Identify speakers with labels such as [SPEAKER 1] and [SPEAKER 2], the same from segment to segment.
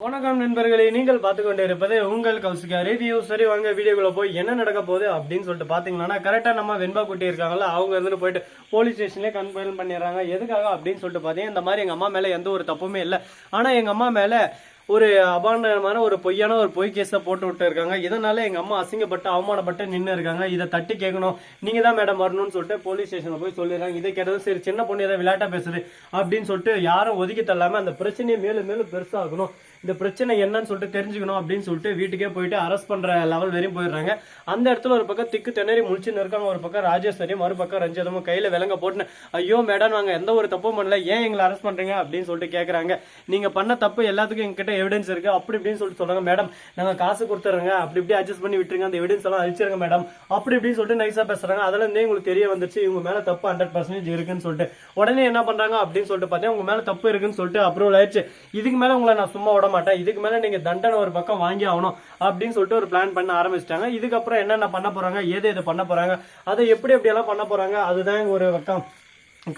[SPEAKER 1] வணக்கம் நண்பர்களே நீங்கள் பார்த்து கொண்டு இருப்பது உங்கள் கௌசிகா ரிவ்யூ சரி வாங்க வீடியோக்குள்ள போய் என்ன நடக்க போகுது அப்படின்னு சொல்லிட்டு பாத்தீங்கன்னா கரெக்டா நம்ம வெண்பா குட்டி இருக்காங்கல்ல அவங்க இருந்துட்டு போயிட்டு போலீஸ் ஸ்டேஷன்லேயே கன்ஃபர்ம் பண்ணிடுறாங்க. எதுக்காக அப்படின்னு சொல்லிட்டு பாத்தீங்கன்னா இந்த மாதிரி எங்க அம்மா மேல எந்த ஒரு தப்புமே இல்லை. ஆனா எங்க அம்மா மேல ஒரு அபாண்டமான ஒரு பொய்யான ஒரு பொய் கேஸை போட்டு விட்டு இருக்காங்க. இதனால எங்க அம்மா அசிங்கப்பட்டு அவமானப்பட்டு நின்று இருக்காங்க. இதை தட்டி கேட்கணும். நீங்க தான் மேடம் வரணும்னு சொல்லிட்டு போலீஸ் ஸ்டேஷன்ல போய் சொல்லிடுறாங்க. இதை கேட்டதும் சரி சின்ன பொண்ணு ஏதாவது விளையாட்டா பேசுது அப்படின்னு சொல்லிட்டு யாரும் ஒதுக்கி தள்ளாம அந்த பிரச்சனையை மேலும் மேலும் பெருசாகணும். இந்த பிரச்சனை என்னன்னு சொல்லிட்டு தெரிஞ்சுக்கணும் அப்படின்னு சொல்லிட்டு வீட்டுக்கே போயிட்டு அரெஸ்ட் பண்ற லெவல் வரையும் போயிடுறாங்க. அந்த இடத்துல ஒரு பக்கம் திக்கு திணறி முழிச்சுன்னு இருக்காங்க. ஒரு பக்கம் ராஜேஸ்வரியும் மறுபக்கம் ரஞ்சிதமும் கையில விலங்க போட்டுன்னு ஐயோ மேடம் நாங்க எந்த ஒரு தப்பும் பண்ணல. ஏன் எங்களை அரெஸ்ட் பண்றீங்க? அப்படின்னு சொல்லிட்டு கேக்குறாங்க. நீங்க பண்ண தப்பு எல்லாத்துக்கும் எங்ககிட்ட எவிடன்ஸ் இருக்கு. அப்படி இப்படின்னு சொல்லிட்டு சொல்றாங்க. மேடம் நாங்க காசு கொடுத்துறோங்க. அப்படி இப்படி அட்ஜஸ்ட் பண்ணி விட்டுருங்க. அந்த எவிடன்ஸ் எல்லாம் அழிச்சிருங்க மேடம் அப்படி இப்படின்னு சொல்லிட்டு நைஸா பேசுறாங்க. அதுல இருந்தே உங்களுக்கு தெரிய வந்துச்சு இவங்க மேல தப்பு ஹண்ட்ரட் பர்சன்டேஜ் இருக்குன்னு சொல்லிட்டு. உடனே என்ன பண்றாங்க அப்படின்னு சொல்லிட்டு பார்த்தீங்கன்னா உங்க மேல தப்பு இருக்குன்னு சொல்லிட்டு அப்ரூவல் ஆயிடுச்சு. இதுக்கு மேல உங்களை நான் சும்மா விட மாட்டேன். இதுக்கு மேல நீங்க தண்டனை ஒரு பக்கம் வாங்கி ஆகணும். அப்படின்னு சொல்லிட்டு ஒரு பிளான் பண்ண ஆரம்பிச்சிட்டாங்க. இதுக்கப்புறம் என்னென்ன பண்ண போறாங்க எது எது பண்ண போறாங்க அதை எப்படி எப்படி எல்லாம் பண்ண போறாங்க அதுதான் ஒரு பக்கம்.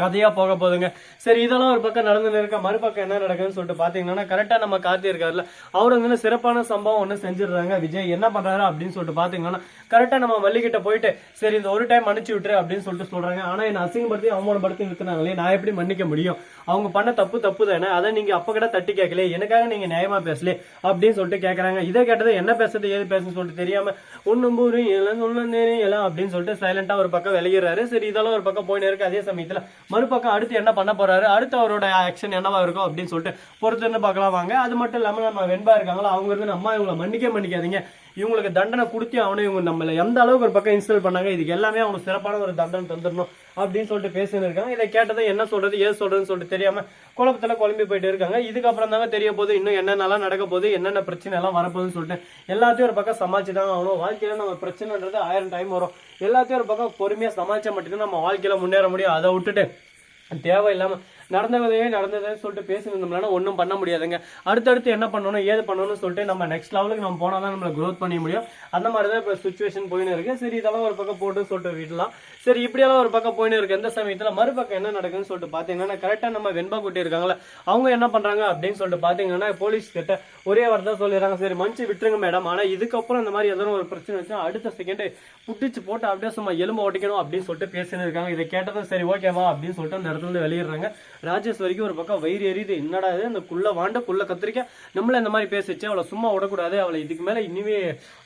[SPEAKER 1] கதையா போக போகுதுங்க சரி இதெல்லாம் ஒரு பக்கம் நடந்து இருக்க மறுபக்கம் என்ன நடக்குதுன்னு சொல்லிட்டு பாத்தீங்கன்னா கரெக்டா நம்ம கார்த்தி இருக்காருல அவர் வந்து சிறப்பான சம்பவம் ஒண்ணு செஞ்சிடுறாங்க. விஜய் என்ன பண்றாரு அப்படின்னு சொல்லிட்டு பாத்தீங்கன்னா கரெக்டா நம்ம மல்லிகிட்ட போயிட்டு சரி இந்த ஒரு டைம் மன்னிச்சு விட்டுரு அப்படின்னு சொல்லிட்டு சொல்றாங்க. ஆனா என்ன அசிங்கப்படுத்தி அவமானப்படுத்தி நிறுத்தினாங்களே நான் எப்படி மன்னிக்க முடியும்? அவங்க பண்ண தப்பு தப்பு தானே அதை நீங்க அப்ப கூட தட்டி கேட்கல எனக்காக நீங்க நியாயமா பேசல அப்படின்னு சொல்லிட்டு கேட்குறாங்க இதை கேட்டது என்ன பேசுறது ஏது பேசுன்னு சொல்லிட்டு தெரியாம ஒண்ணும் பூரி எல்லாம் ஒண்ணும் நேரம் எல்லாம் அப்படின்னு சொல்லிட்டு சைலண்டா ஒரு பக்கம் விளையிறாரு சரி இதெல்லாம் ஒரு பக்கம் போயின்னு இருக்கு. அதே சமயத்துல மறுபக்கம் அடுத்து என்ன பண்ண போறாரு? அடுத்து அவரோட ஆக்ஷன் என்னவா இருக்கும் அப்படின்னு சொல்லிட்டு பொறுத்திருந்து பார்க்கலாம் வாங்க. அது மட்டும் இல்லாம நம்ம வெண்பா இருக்காங்களோ அவங்க இருந்து நம்ம இவங்களை மன்னிக்க மன்னிக்காதீங்க. இவங்களுக்கு தண்டனை கொடுத்தே அவனே இவங்க நம்மள எந்த அளவுக்கு ஒரு பக்கம் இன்ஸ்டால் பண்ணாங்க இதுக்கு எல்லாமே அவங்க சிறப்பான ஒரு தண்டனை தந்துடணும் அப்படின்னு சொல்லிட்டு பேசின்னு இருக்காங்க. இதை கேட்டதை என்ன சொல்றது ஏது சொல்றதுன்னு சொல்லிட்டு தெரியாம குழப்பத்துல குழம்பி போயிட்டு இருக்காங்க. இதுக்கப்புறம் தாங்க தெரிய போகுது இன்னும் என்னென்னலாம் நடக்க போகுது என்னென்ன பிரச்சனை எல்லாம் வரப்போகுதுன்னு சொல்லிட்டு எல்லாத்தையும் ஒரு பக்கம் சமாளிச்சு தான் ஆகணும். வாழ்க்கையில நம்ம பிரச்சனைன்றது ஆயிரம் டைம் வரும். எல்லாத்தையும் ஒரு பக்கம் பொறுமையா சமாளிச்சா மட்டும்தான் நம்ம வாழ்க்கையில முன்னேற முடியும். அதை விட்டுட்டு தேவையில்லாம நடந்ததே நடந்ததுன்னு சொல்லிட்டு பேசியிருந்தோம்னா ஒன்றும் பண்ண முடியாதுங்க. அடுத்தடுத்து என்ன பண்ணணும் ஏது பண்ணணும்னு சொல்லிட்டு நம்ம நெக்ஸ்ட் லெவலுக்கு நம்ம போனால் தான் நம்மளை க்ரோத் பண்ண முடியும். அந்த மாதிரி தான் இப்போ சுச்சுவேஷன் போயின்னு இருக்கு. சரி இதெல்லாம் ஒரு பக்கம் போட்டு சொல்லிட்டு விடலாம். சரி இப்படியெல்லாம் ஒரு பக்கம் போயின்னு இருக்கு. எந்த சமயத்தில் மறுபக்கம் என்ன நடக்குதுன்னு சொல்லிட்டு பார்த்தீங்கன்னா கரெக்டாக நம்ம வெண்பா குட்டி இருக்காங்களா அவங்க என்ன பண்ணுறாங்க அப்படின்னு சொல்லிட்டு பார்த்தீங்கன்னா போலீஸ் கிட்ட ஒரே வார்த்தை சொல்லிடுறாங்க. சரி மன்னிச்சு விட்டுருங்க மேடம் ஆனால் இதுக்கப்புறம் இந்த மாதிரி எதனா ஒரு பிரச்சனை வச்சா அடுத்த செகண்ட் புட்டிச்சு போட்டு அப்படியே சும்மா எலும்பு ஓட்டிக்கணும் அப்படின்னு சொல்லிட்டு பேசின்னு இருக்காங்க. இதை கேட்டதும் சரி ஓகேவா அப்படின்னு சொல்லிட்டு அந்த இடத்துல வெளியிடுறாங்க. ராஜேஷ் வரைக்கும் ஒரு பக்கம் வயிறு எரியுது. என்னடா இது? அந்த குள்ள வாண்ட குள்ள கத்திரிக்கா. நம்மள இந்த மாதிரி பேசிச்சு அவளை சும்மா விடக்கூடாது. அவளை இதுக்கு மேலே இனிமே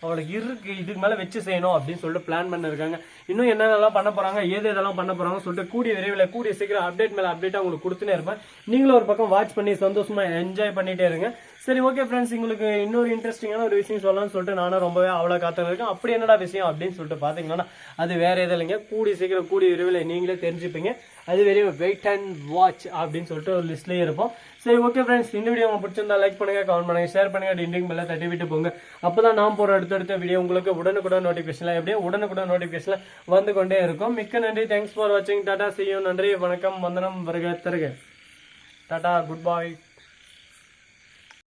[SPEAKER 1] அவளை இருக்கு இதுக்கு மேலே வச்சு செய்யணும் அப்படின்னு சொல்லிட்டு பிளான் பண்ணிருக்காங்க. இன்னும் என்னென்னலாம் பண்ண போறாங்க? ஏது எதெல்லாம் பண்ண போறாங்கன்னு சொல்லிட்டு கூடிய விரைவில் கூடிய சீக்கிரம் அப்டேட் மேலே அப்டேட் உங்களுக்கு கொடுத்துனே இருப்பேன். நீங்களும் ஒரு பக்கம் வாட்ச் பண்ணி சந்தோஷமா என்ஜாய் பண்ணிட்டே இருங்க. சரி ஓகே ஃப்ரெண்ட்ஸ் உங்களுக்கு இன்னொரு இன்ட்ரெஸ்டிங்கான ஒரு விஷயம் சொல்லலாம்னு சொல்லிட்டு நானும் ரொம்பவே அவ்வளோ காத்து இருக்கேன். அப்படி என்னடா விஷயம் அப்படின்னு சொல்லிட்டு பார்த்தீங்கன்னா அது வேற எதுவும் இல்லைங்க. கூடி சீக்கிரம் கூடிய விரைவில் நீங்களே தெரிஞ்சுப்பீங்க. அது வெறும் வெயிட் அண்ட் வாட்ச் அப்படின்னு சொல்லிட்டு ஒரு லிஸ்ட்லேயே இருப்போம். சரி ஓகே ஃப்ரெண்ட்ஸ் இந்த வீடியோ உங்களுக்கு பிடிச்சிருந்தா லைக் பண்ணுங்கள் கமெண்ட் பண்ணுங்க ஷேர் பண்ணுங்க டிண்டிங் மேலே தட்டி விட்டு போங்க. அப்பதான் நான் போகிற அடுத்தடுத்த வீடியோ உங்களுக்கு உடனுக்குடன் நோட்டிஃபிகேஷனில் எப்படியும் உடனுக்குடன் நோட்டிஃபிகேஷனில் வந்து கொண்டே இருக்கும். மிக்க நன்றி. தேங்க்ஸ் ஃபார் வாட்சிங் டாடா செய்யும் நன்றி. வணக்கம். வந்தனம். வருக தருக. டாடா குட் பாய்